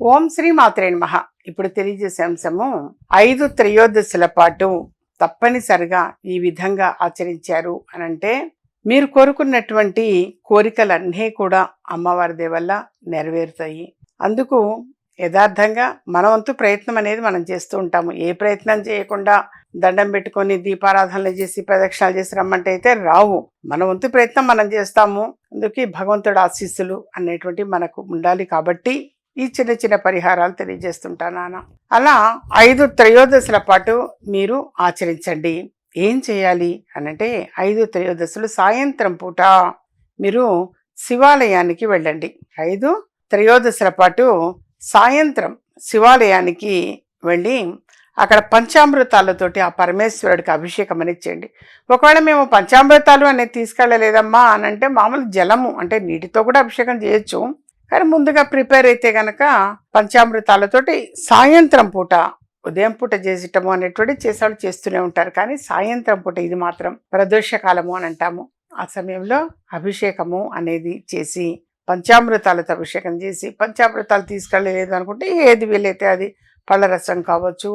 ఓం శ్రీ మాత్రే నమః. ఇప్పుడు తెలియజేసే అంశము ఐదు త్రయోదశుల పాటు తప్పనిసరిగా ఈ విధంగా ఆచరించారు అని అంటే మీరు కోరుకున్నటువంటి కోరికలన్నీ కూడా అమ్మవారి దేవల్ల నెరవేరుతాయి. అందుకు యథార్థంగా మన వంతు ప్రయత్నం అనేది మనం చేస్తూ ఉంటాము. ఏ ప్రయత్నం చేయకుండా దండం పెట్టుకొని దీపారాధనలు చేసి ప్రదక్షిణాలు చేసి రమ్మంటే అయితే రావు. మన వంతు ప్రయత్నం మనం చేస్తాము. అందుకే భగవంతుడు ఆశీస్సులు అనేటువంటి మనకు ఉండాలి కాబట్టి ఈ చిన్న చిన్న పరిహారాలు తెలియజేస్తుంటాను నాన్న అలా ఐదు త్రయోదశుల పాటు మీరు ఆచరించండి. ఏం చేయాలి అనంటే ఐదు త్రయోదశులు సాయంత్రం పూట మీరు శివాలయానికి వెళ్ళండి. ఐదు త్రయోదశుల పాటు సాయంత్రం శివాలయానికి వెళ్ళి అక్కడ పంచామృతాలతోటి ఆ పరమేశ్వరుడికి అభిషేకం అనేది చేయండి. ఒకవేళ మేము పంచామృతాలు అనేది తీసుకెళ్ళలేదమ్మా అని అంటే మామూలు జలము అంటే నీటితో కూడా అభిషేకం చేయొచ్చు. కానీ ముందుగా ప్రిపేర్ అయితే గనక పంచామృతాలతోటి సాయంత్రం పూట ఉదయం పూట చేసటము అనేటువంటి చేసేవాళ్ళు చేస్తూనే ఉంటారు. కానీ సాయంత్రం పూట ఇది మాత్రం ప్రదోషకాలము అని అంటాము. ఆ సమయంలో అభిషేకము అనేది చేసి పంచామృతాలతో అభిషేకం చేసి పంచామృతాలు తీసుకెళ్ళలేదు అనుకుంటే ఏది వీలైతే అది పళ్ళ రసం కావచ్చు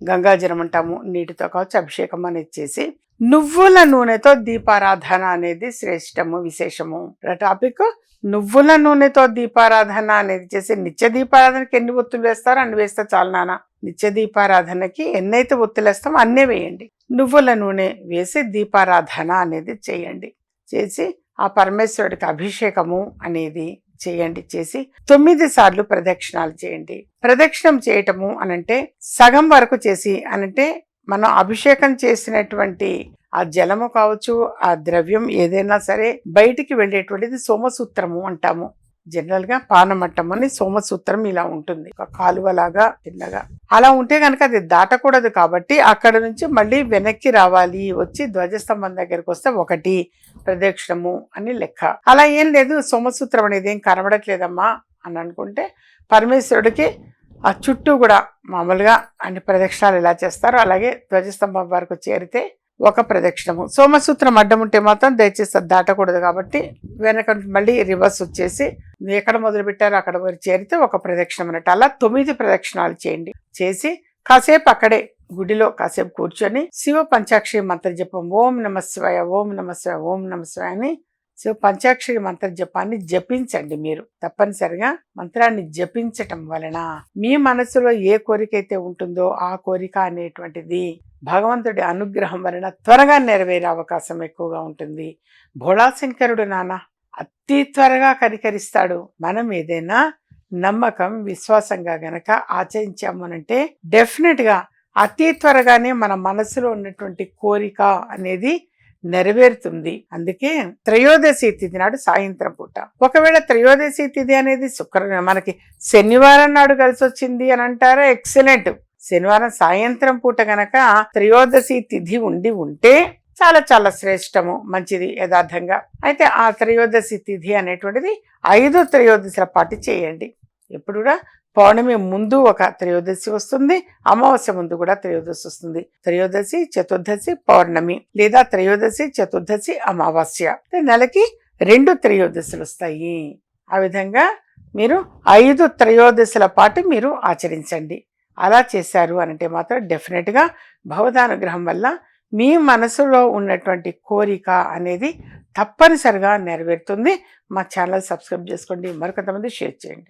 గంగాజలం అంటాము నీటితో కావచ్చు అభిషేకం అనేది చేసి నువ్వుల నూనెతో దీపారాధన అనేది శ్రేష్టము విశేషము. టాపిక్ నువ్వుల నూనెతో దీపారాధన అనేది చేసి నిత్య దీపారాధనకి ఎన్ని ఒత్తులు వేస్తారో అన్ని వేస్తే చాలు నాన్న. నిత్య దీపారాధనకి ఎన్నైతే ఒత్తులు వేస్తామో అన్నే వేయండి. నువ్వుల నూనె వేసి దీపారాధన అనేది చేయండి. చేసి ఆ పరమేశ్వరుడికి అభిషేకము అనేది చేయండి. చేసి తొమ్మిది సార్లు ప్రదక్షిణాలు చేయండి. ప్రదక్షిణం చేయటము అనంటే సగం వరకు చేసి అనంటే మనం అభిషేకం చేసినటువంటి ఆ జలము కావచ్చు ఆ ద్రవ్యం ఏదైనా సరే బయటికి వెళ్ళేటువంటిది సోమసూత్రము అంటాము. జనరల్గా పానమట్టం అని సోమసూత్రం ఇలా ఉంటుంది. ఒక కాలువలాగా చిన్నగా అలా ఉంటే కనుక అది దాటకూడదు కాబట్టి అక్కడ నుంచి మళ్ళీ వెనక్కి రావాలి వచ్చి ధ్వజస్తంభం దగ్గరికి వస్తే ఒకటి ప్రదక్షిణము అని లెక్క. అలా ఏం లేదు సోమసూత్రం అనేది ఏం కనబడట్లేదమ్మా అని అనుకుంటే పరమేశ్వరుడికి ఆ చుట్టూ కూడా మామూలుగా అన్ని ప్రదక్షిణాలు ఎలా చేస్తారో అలాగే ధ్వజస్తంభం వరకు చేరితే ఒక ప్రదక్షిణము. సోమసూత్రం అడ్డం ఉంటే మాత్రం దయచేసి దాటకూడదు కాబట్టి వెనక మళ్ళీ రివర్స్ వచ్చేసి ఎక్కడ మొదలు పెట్టారో అక్కడ వరకు చేరితే ఒక ప్రదక్షిణం అన్నట్టు. అలా తొమ్మిది ప్రదక్షిణాలు చేయండి. చేసి కాసేపు అక్కడే గుడిలో కాసేపు కూర్చొని శివ పంచాక్షరి మంత్ర జపం. ఓం నమ శివాయ ఓం నమ శివాయ ఓం నమ శివాయ అని సో పంచాక్షరి మంత్ర జపాన్ని జపించండి మీరు. తప్పనిసరిగా మంత్రాన్ని జపించటం వలన మీ మనసులో ఏ కోరిక అయితే ఉంటుందో ఆ కోరిక అనేటువంటిది భగవంతుడి అనుగ్రహం వలన త్వరగా నెరవేరే అవకాశం ఎక్కువగా ఉంటుంది. భోళాశంకరుడు నాన్న అతి త్వరగా కనికరిస్తాడు. మనం ఏదైనా నమ్మకం విశ్వాసంగా గనక ఆచరించామనంటే డెఫినెట్గా అతి త్వరగానే మన మనసులో ఉన్నటువంటి కోరిక అనేది నెరవేరుతుంది. అందుకే త్రయోదశి తిథి నాడు సాయంత్రం పూట. ఒకవేళ త్రయోదశి తిథి అనేది శుక్ర మనకి శనివారం నాడు కలిసి వచ్చింది అని అంటారా? ఎక్సలెంట్. శనివారం సాయంత్రం పూట గనక త్రయోదశి తిథి ఉండి ఉంటే చాలా చాలా శ్రేష్టము మంచిది యథార్థంగా. అయితే ఆ త్రయోదశి తిథి అనేటువంటిది ఐదు త్రయోదశిల పాటు చేయండి. ఎప్పుడు కూడా పౌర్ణమి ముందు ఒక త్రయోదశి వస్తుంది అమావాస్య ముందు కూడా త్రయోదశి వస్తుంది. త్రయోదశి చతుర్దశి పౌర్ణమి లేదా త్రయోదశి చతుర్దశి అమావాస్య. నెలకి రెండు త్రయోదశులు వస్తాయి. ఆ విధంగా మీరు ఐదు త్రయోదశుల పాటు మీరు ఆచరించండి. అలా చేశారు అంటే మాత్రం డెఫినెట్గా భవదానుగ్రహం వల్ల మీ మనసులో ఉన్నటువంటి కోరిక అనేది తప్పనిసరిగా నెరవేరుతుంది. మా ఛానల్ సబ్స్క్రైబ్ చేసుకోండి. మరికొంతమంది షేర్ చేయండి.